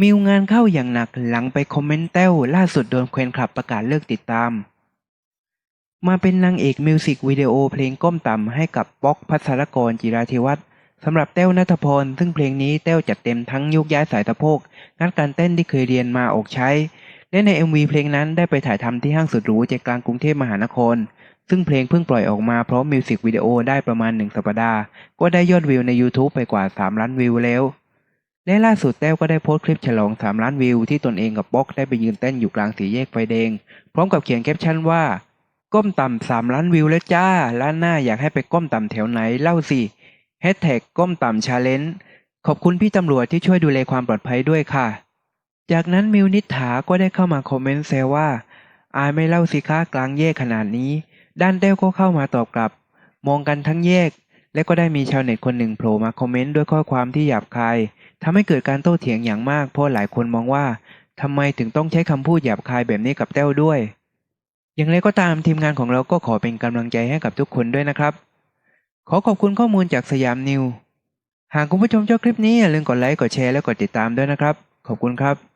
มิวงานเข้าอย่างหนักหลังไปคอมเมนต์แต้วล่าสุดโดนแควนคลับประกาศเลิกติดตาม มาเป็นนางเอกมิวสิกวิดีโอเพลงก้มต่ำให้กับป๊อกพัสรกรจิราธิวัฒน์สำหรับแต้วนัทพร ซึ่งเพลงนี้แต้วจัดเต็มทั้งยุกย้ายสายสะโพกงัดการเต้นที่เคยเรียนมาออกใช้ และใน MV เพลงนั้นได้ไปถ่ายทำที่ห้างสุดหรูใจกลางกรุงเทพมหานคร ซึ่งเพลงเพิ่งปล่อยออกมาพร้อมมิวสิกวิดีโอได้ประมาณหนึ่งสัปดาห์ก็ได้ยอดวิวใน YouTube ไปกว่า 3 ล้านวิวแล้ว และล่าสุดแต้วก็ได้โพสต์คลิปฉลอง 3 ล้านวิวที่ตนเองกับป๊อกได้ไปยืนเต้นอยู่กลางสีแยกไฟแดง พร้อมกับเขียนแคปชั่นว่า ก้มต่ำสามล้านวิวแล้วจ้า ล้านหน้าอยากให้ไปก้มต่ำแถวไหนเล่าสิแฮชแท็กก้มต่ำชาเลนจ์ขอบคุณพี่ตำรวจที่ช่วยดูแลความปลอดภัยด้วยค่ะ จากนั้นมิวนิษฐาก็ได้เข้ามาคอมเมนต์แซวว่า อายไม่เล่าสิคะกลางแยกขนาดนี้ ด้านเต้วก็เข้ามาตอบกลับ มองกันทั้งแยก และก็ได้มีชาวเน็ตคนหนึ่งโผล่มาคอมเมนต์ด้วยข้อความที่หยาบคายทำให้เกิดการโต้เถียงอย่างมากเพราะหลายคนมองว่าทำไมถึงต้องใช้คำพูดหยาบคายแบบนี้กับแต้วด้วย อย่างไรก็ตามทีมงานของเราก็ขอเป็นกำลังใจให้กับทุกคนด้วยนะครับ ขอขอบคุณข้อมูลจากสยามนิว หากคุณผู้ชมชอบคลิปนี้อย่าลืมกดไลค์กดแชร์และกดติดตามด้วยนะครับ ขอบคุณครับ